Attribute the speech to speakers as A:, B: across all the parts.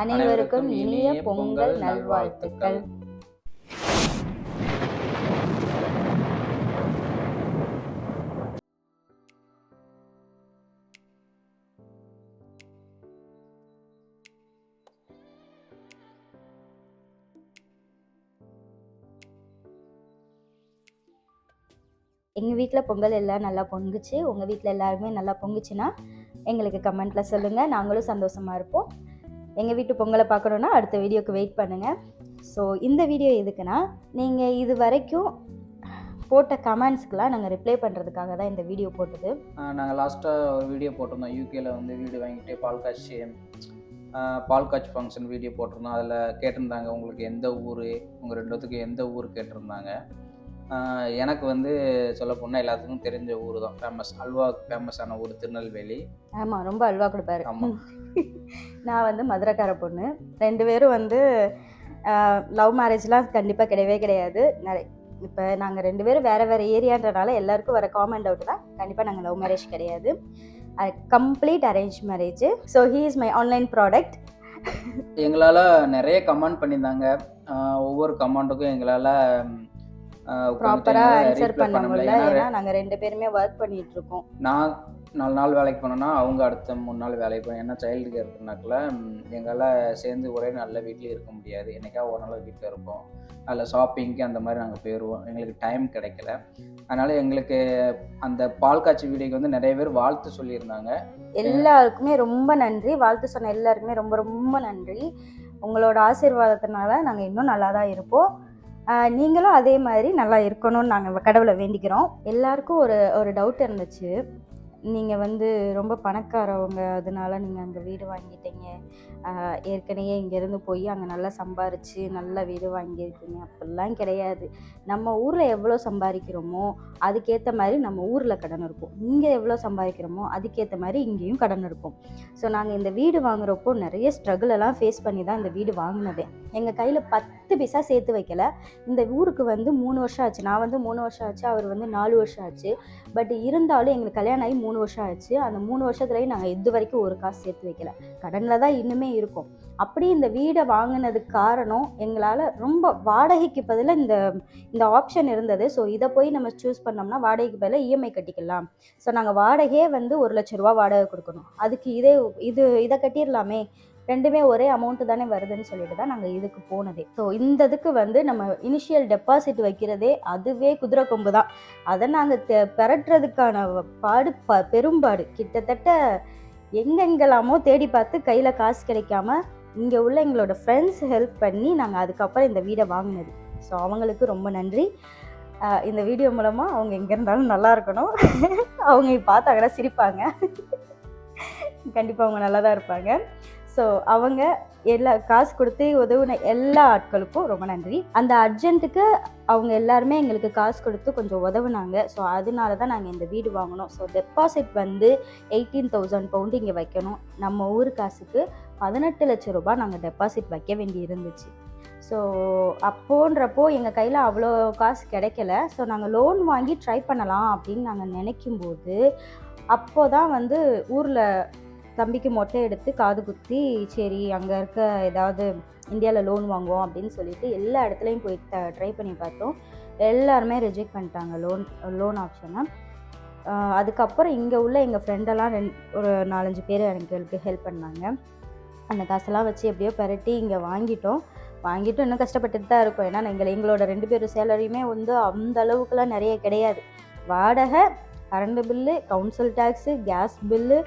A: அனைவருக்கும் இனிய பொங்கல் நல்வாழ்த்துக்கள். எங்கள் வீட்டில் பொங்கல் எல்லாம் நல்லா பொங்குச்சு. உங்கள் வீட்டில் எல்லாருமே நல்லா பொங்குச்சுன்னா எங்களுக்கு கமெண்ட்டில் சொல்லுங்கள் நாங்களும் சந்தோஷமாக இருப்போம். எங்கள் வீட்டு பொங்கலை பார்க்கணுன்னா அடுத்த வீடியோக்கு வெயிட் பண்ணுங்கள் ஸோ இந்த வீடியோ எதுக்குன்னா நீங்கள் இது வரைக்கும் போட்ட கமெண்ட்ஸ்க்கெலாம் நாங்கள் ரிப்ளை பண்ணுறதுக்காக தான் இந்த வீடியோ போட்டது.
B: நாங்கள் லாஸ்ட்டாக ஒரு வீடியோ போட்டிருந்தோம். யூகேல வந்து வீடு வாங்கிட்டு பால் காய்ச்சி பால் காய்ச்சி ஃபங்க்ஷன் வீடியோ போட்டிருந்தோம். அதில் கேட்டிருந்தாங்க உங்களுக்கு எந்த ஊர்? உங்கள் ரெண்டு பேத்துக்கு எந்த ஊர் கேட்டிருந்தாங்க. எனக்கு வந்து சொல்ல போனால் எல்லாத்துக்கும் தெரிஞ்ச ஊர் தான். ஃபேமஸ் அல்வா ஃபேமஸான ஊர் திருநெல்வேலி.
A: ஆமாம் ரொம்ப அல்வா கொடுப்பாரு.
B: ஆமாம்
A: நான் வந்து மதுரைக்கார பொண்ணு. ரெண்டு பேரும் வந்து லவ் மேரேஜ்லாம் கண்டிப்பாக கிடையவே கிடையாது. நிறைய இப்போ நாங்கள் ரெண்டு பேரும் வேறு வேறு ஏரியான்றனால எல்லாருக்கும் வர காமன் டவுட் தான். கண்டிப்பாக நாங்கள் லவ் மேரேஜ் கிடையாது. Complete arrange marriage so he is my online product
B: எங்களால் நிறைய கமெண்ட் பண்ணியிருந்தாங்க. ஒவ்வொரு கமெண்ட்டுக்கும் எங்களால்
A: ப்ராப்பராக ஆன்சர் பண்ண முடியல. ஏன்னா நாங்கள் ரெண்டு பேருமே ஒர்க் பண்ணிட்டு இருக்கோம்.
B: நான் நாலு நாள் வேலைக்கு போனேன்னா அவங்க அடுத்த மூணு நாள் வேலைக்கு போனேன். ஏன்னா சைல்டு கேர் எங்களால் சேர்ந்து ஒரே நல்ல வீட்லேயும் இருக்க முடியாது. என்னைக்கா ஒரு நாள் வீட்டில் இருப்போம். அதில் ஷாப்பிங்க்கு அந்த மாதிரி நாங்கள் போயிடுவோம் எங்களுக்கு டைம் கிடைக்கல. அதனால் எங்களுக்கு அந்த பால் காய்ச்சி வீடியோக்கு வந்து நிறைய பேர் வாழ்த்து சொல்லியிருந்தாங்க.
A: எல்லாருக்குமே ரொம்ப நன்றி. வாழ்த்து சொன்ன எல்லாருக்குமே ரொம்ப ரொம்ப நன்றி. உங்களோட ஆசீர்வாதத்தினால நாங்கள் இன்னும் நல்லா தான் இருப்போம் நீங்களும் அதே மாதிரி நல்லா இருக்கணும்னு நாங்கள் கடவுளை வேண்டிக்கிறோம். எல்லாருக்கும் ஒரு ஒரு டவுட் இருந்துச்சு. நீங்கள் வந்து ரொம்ப பணக்காரவங்க அதனால நீங்கள் அங்கே வீடு வாங்கிட்டீங்க. ஏற்கனவே இங்கேருந்து போய் அங்கே நல்லா சம்பாரித்து நல்ல வீடு வாங்கியிருக்கீங்க. அப்படிலாம் கிடையாது. நம்ம ஊரில் எவ்வளோ சம்பாதிக்கிறோமோ அதுக்கேற்ற மாதிரி நம்ம ஊரில் கடன் இருக்கும் இங்கே எவ்வளோ சம்பாதிக்கிறோமோ அதுக்கேற்ற மாதிரி இங்கேயும் கடன் இருக்கும் ஸோ நாங்கள் இந்த வீடு வாங்குறப்போ நிறைய struggle எல்லாம் ஃபேஸ் பண்ணி தான் இந்த வீடு வாங்கினதே. எங்கள் கையில் பத்து பைசா சேர்த்து வைக்கல. இந்த ஊருக்கு வந்து மூணு வருஷம் ஆச்சு. நான் வந்து மூணு வருஷம் ஆச்சு அவர் வந்து நாலு வருஷம் ஆச்சு. பட் இருந்தாலும் எங்களுக்கு கல்யாணம் ஆகி மூணு மூணு வருஷம் ஆயிடுச்சு. அந்த மூணு வருஷத்துலேயும் நாங்கள் இது வரைக்கும் ஒரு காசு சேர்த்து வைக்கல. கடனில் தான் இன்னுமே இருக்கும். அப்படி இந்த வீடை வாங்கினதுக்கு காரணம் எங்களால் ரொம்ப வாடகைக்கு பதிலாக இந்த இந்த ஆப்ஷன் இருந்தது. ஸோ இதை போய் நம்ம சூஸ் பண்ணோம்னா வாடகைக்கு பதிலாக இஎம்ஐ கட்டிக்கலாம். ஸோ நாங்கள் வாடகையே வந்து ஒரு லட்ச ரூபா வாடகை கொடுக்கணும். அதுக்கு இதே இது இதை கட்டிடலாமே. ரெண்டுமே ஒரே அமௌண்ட்டு தானே வருதுன்னு சொல்லிட்டு தான் நாங்கள் இதுக்கு போனதே. ஸோ இந்த இதுக்கு வந்து நம்ம இனிஷியல் டெபாசிட் வைக்கிறதே அதுவே குதிரை கொம்பு தான். அதை நாங்கள் பெறட்டுறதுக்கான பாடு ப பெரும்பாடு கிட்டத்தட்ட எங்கெங்கெல்லாமோ தேடி பார்த்து கையில் காசு கிடைக்காம இங்கே உள்ள எங்களோட ஃப்ரெண்ட்ஸ் ஹெல்ப் பண்ணி நாங்கள் அதுக்கப்புறம் இந்த வீடை வாங்கினது. ஸோ அவங்களுக்கு ரொம்ப நன்றி. இந்த வீடியோ மூலமாக அவங்க எங்கே இருந்தாலும் நல்லா இருக்கணும். அவங்க பார்த்தாங்கன்னா சிரிப்பாங்க. கண்டிப்பாக அவங்க நல்லா தான் இருப்பாங்க. ஸோ அவங்க எல்லா காசு கொடுத்து உதவின எல்லா ஆட்களுக்கும் ரொம்ப நன்றி. அந்த அர்ஜென்ட்டுக்கு அவங்க எல்லாருமே எங்களுக்கு காசு கொடுத்து கொஞ்சம் உதவுனாங்க. ஸோ அதனால தான் நாங்கள் இந்த வீடு வாங்கினோம். ஸோ டெபாசிட் வந்து எயிட்டீன் தௌசண்ட் பவுண்டு இங்கே வைக்கணும். நம்ம ஊர் காசுக்கு பதினெட்டு லட்சம் ரூபாய் நாங்கள் டெபாசிட் வைக்க வேண்டி இருந்துச்சு. ஸோ அப்போன்றப்போ எங்கள் கையில் அவ்வளோ காசு கிடைக்கல. ஸோ நாங்கள் லோன் வாங்கி ட்ரை பண்ணலாம் அப்படின்னு நாங்கள் நினைக்கும்போது அப்போ தான் வந்து ஊரில் தம்பிக்கு மொட்டை எடுத்து காது குத்தி சரி அங்கே இருக்க ஏதாவது இந்தியாவில் லோன் வாங்குவோம் அப்படின்னு சொல்லிட்டு எல்லா இடத்துலையும் போய் ட்ரை பண்ணி பார்த்தோம். எல்லாருமே ரிஜெக்ட் பண்ணிட்டாங்க லோன் லோன் ஆப்ஷனை அதுக்கப்புறம் இங்கே உள்ள எங்கள் ஃப்ரெண்டெல்லாம் ரெண் ஒரு நாலஞ்சு பேர் எங்களுக்கு ஹெல்ப் பண்ணாங்க. அந்த காசெல்லாம் வச்சு எப்படியோ பெரட்டி இங்கே வாங்கிட்டோம். வாங்கிட்டு இன்னும் கஷ்டப்பட்டுட்டு தான் இருக்கோம். ஏன்னா எங்களை எங்களோட ரெண்டு பேரும் சேலரியுமே வந்து அந்த அளவுக்குலாம் நிறைய கிடையாது. வாடகை current bill council tax gas bill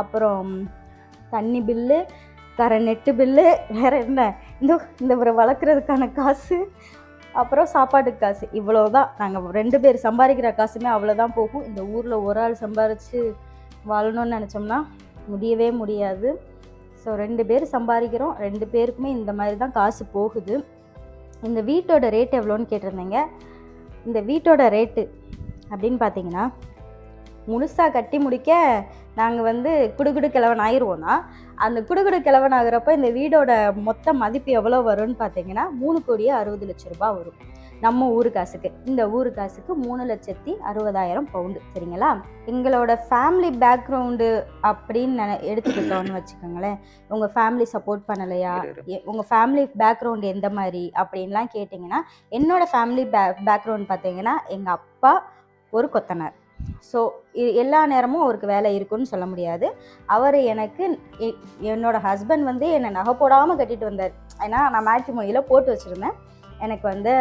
A: அப்புறம் தண்ணி பில்லு கரை நெட்டு பில்லு வேறு என்ன? இந்த இந்த ஒரு வளர்க்குறதுக்கான காசு அப்புறம் சாப்பாட்டுக்கு காசு. இவ்வளோ தான் நாங்கள் ரெண்டு பேர் சம்பாதிக்கிற காசுமே அவ்வளோதான் போகும். இந்த ஊரில் ஒரு ஆள் சம்பாரித்து வாழணும்னு நினச்சோம்னா முடியவே முடியாது. ஸோ ரெண்டு பேர் சம்பாதிக்கிறோம். ரெண்டு பேருக்குமே இந்த மாதிரி தான் காசு போகுது. இந்த வீட்டோட ரேட் எவ்வளோன்னு கேட்டிருந்தீங்க. இந்த வீட்டோட ரேட்டு அப்படின்னு பார்த்தீங்கன்னா முழுசாக கட்டி முடிக்க நாங்கள் வந்து குடுகுடு கிழவன் ஆயிடுவோன்னா அந்த குடுகுடு கிழவன் ஆகுறப்ப இந்த வீடோட மொத்த மதிப்பு எவ்வளோ வரும்னு பார்த்தீங்கன்னா மூணு கோடியே அறுபது லட்ச ரூபாய் வரும். நம்ம ஊரு காசுக்கு. இந்த ஊரு காசுக்கு மூணு லட்சத்தி அறுபதாயிரம் பவுண்டு. சரிங்களா? எங்களோட ஃபேமிலி பேக்ரவுண்டு அப்படின்னு நினை எடுத்துக்கிட்டோம்னு வச்சுக்கோங்களேன். உங்கள் ஃபேமிலி சப்போர்ட் பண்ணலையா?
B: இரு,
A: எ- உங்க ஃபேமிலி பேக்ரவுண்ட் எந்த மாதிரி? அப்படின்லாம் கேட்டிங்கன்னா என்னோட ஃபேமிலி பே பேக்ரவுண்ட் பார்த்தீங்கன்னா எங்கள் அப்பா ஒரு கொத்தனார். ஸோ எல்லா நேரமும் அவருக்கு வேலை இருக்குன்னு சொல்ல முடியாது. அவர் எனக்கு எ- என்னோட ஹஸ்பண்ட் வந்து என்னை நகை போடாமல் கட்டிட்டு வந்தார். ஏன்னா நான் மேட்ரிமோனியில் போட்டு வச்சுருந்தேன். எனக்கு வந்து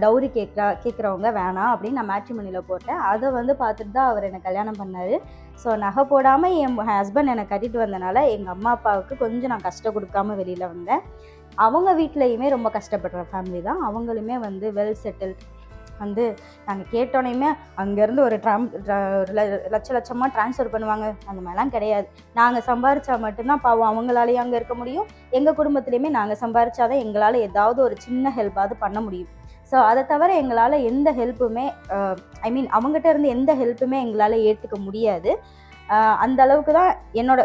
A: டவுரி கேட்குறா கேட்குறவங்க வேணாம் அப்படின்னு நான் மேட்ரிமோனியில் போட்டேன். அதை வந்து பார்த்துட்டு தான் அவர் என்னை கல்யாணம் பண்ணார். ஸோ நகை போடாமல் என் ஹஸ்பண்ட் என்னை கட்டிட்டு வந்தனால எங்கள் அம்மா அப்பாவுக்கு கொஞ்சம் நான் கஷ்டம் கொடுக்காம வெளியில் வந்தேன். அவங்க வீட்லேயுமே ரொம்ப கஷ்டப்படுற ஃபேமிலி தான். அவங்களுமே வந்து வெல் செட்டில்ட் வந்து நாங்கள் கேட்டோடனையுமே அங்கேருந்து ஒரு ட்ரம் ஒரு லட்ச லட்சமாக ட்ரான்ஸ்ஃபர் பண்ணுவாங்க. அந்த மாதிரிலாம் கிடையாது. நாங்கள் சம்பாரிச்சா மட்டும்தான் பாவம். அவங்களாலேயும் அங்கே இருக்க முடியும். எங்கள் குடும்பத்துலேயுமே நாங்கள் சம்பாரிச்சாதான் எங்களால் ஏதாவது ஒரு சின்ன ஹெல்ப்பாவது பண்ண முடியும். ஸோ அதை தவிர எங்களால் எந்த ஹெல்ப்புமே ஐ மீன் அவங்ககிட்ட இருந்து எந்த ஹெல்ப்புமே எங்களால் ஏற்றுக்க முடியாது. அந்த அளவுக்கு தான் என்னோட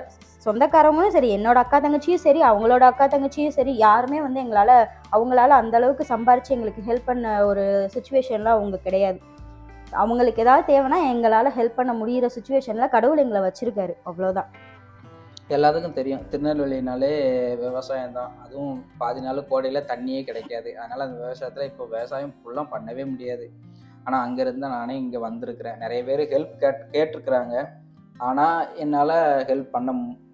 A: சொந்தக்காரவங்களும் சரி என்னோட அக்கா தங்கச்சியும் சரி அவங்களோட அக்கா தங்கச்சியும் சரி யாருமே வந்து எங்களால் அவங்களால அந்த அளவுக்கு சம்பாரித்து எங்களுக்கு ஹெல்ப் பண்ண ஒரு சுச்சுவேஷன்லாம் அவங்க கிடையாது. அவங்களுக்கு ஏதாவது தேவைன்னா எங்களால் ஹெல்ப் பண்ண முடியிற சுச்சுவேஷனில் கடவுள் எங்களை வச்சுருக்காரு. அவ்வளோதான்
B: எல்லாத்துக்கும் தெரியும். திருநெல்வேலினாலே விவசாயம் தான். அதுவும் பாதி நாள் கோடையில் தண்ணியே கிடைக்காது. அதனால் அந்த விவசாயத்தில் இப்போ விவசாயம் ஃபுல்லாக பண்ணவே முடியாது. ஆனால் அங்கேருந்து தான் நானே இங்கே வந்திருக்கிறேன். நிறைய பேர் ஹெல்ப் கேட் கேட்டிருக்கிறாங்க. ஆனால் என்னால் ஹெல்ப் பண்ண மு-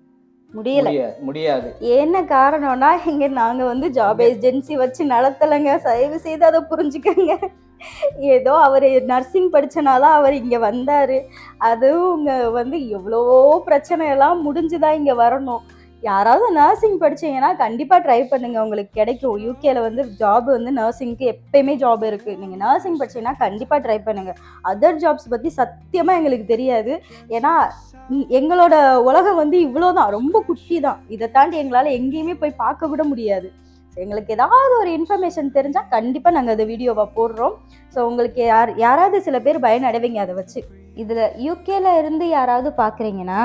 A: முடியல.
B: முடியாது.
A: என்ன காரணம்னா இங்கே நாங்கள் வந்து ஜாப் ஏஜென்சி வச்சு நடத்தலைங்க. தயவு செய்து அதை புரிஞ்சுக்கங்க. ஏதோ அவர் நர்சிங் படிச்சனால அவர் இங்கே வந்தார். அதுவும் இங்கே வந்து எவ்வளவோ பிரச்சனை எல்லாம் முடிஞ்சுதான் இங்கே வரணும். யாராவது நர்சிங் படிச்சீங்கன்னா கண்டிப்பாக ட்ரை பண்ணுங்க. உங்களுக்கு கிடைக்கும். யூகேல வந்து ஜாப் வந்து நர்சிங்க்கு எப்பயுமே ஜாப் இருக்குது நீங்கள் நர்சிங் படிச்சீங்கன்னா கண்டிப்பாக ட்ரை பண்ணுங்க. அதர் ஜாப்ஸ் பற்றி சத்தியமாக எங்களுக்கு தெரியாது. ஏன்னா எங்களோட உலகம் வந்து இவ்வளோதான் ரொம்ப குட்டி தான் இதை தாண்டி எங்களால் எங்கேயுமே போய் பார்க்க விட முடியாது. எங்களுக்கு ஏதாவது ஒரு இன்ஃபர்மேஷன் தெரிஞ்சால் கண்டிப்பாக நாங்கள் அதை வீடியோவை போடுறோம். ஸோ உங்களுக்கு யார் யாராவது சில பேர் பயனடைவீங்க அதை வச்சு. இதில் யூகேல இருந்து யாராவது பார்க்குறீங்கன்னா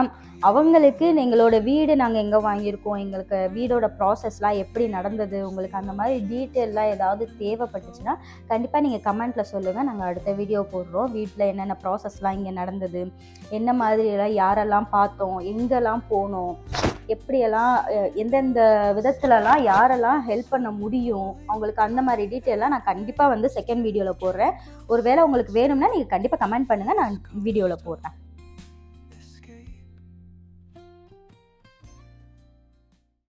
A: அவங்களுக்கு எங்களோட வீடு நாங்கள் எங்கே வாங்கியிருக்கோம் எங்களுக்கு வீடோட ப்ராசஸ்லாம் எப்படி நடந்தது உங்களுக்கு அந்த மாதிரி டீட்டெயிலாக ஏதாவது தேவைப்பட்டுச்சுன்னா கண்டிப்பாக நீங்கள் கமெண்ட்டில் சொல்லுங்கள் நாங்கள் அடுத்த வீடியோ போடுறோம். வீட்டில் என்னென்ன ப்ராசஸ்லாம் இங்கே நடந்தது என்ன மாதிரியெல்லாம் யாரெல்லாம் பார்த்தோம் எங்கெல்லாம் போனோம் எப்படியெல்லாம் எந்தெந்த விதத்துலலாம் யாரெல்லாம் ஹெல்ப் பண்ண முடியும் அவங்களுக்கு அந்த மாதிரி டீட்டெயிலாம் நான் கண்டிப்பாக வந்து செகண்ட் வீடியோவில் போடுறேன். ஒருவேளை உங்களுக்கு வேணும்னா நீங்கள் கண்டிப்பாக கமெண்ட் பண்ணுங்கள் நான் வீடியோவில் போடுறேன்.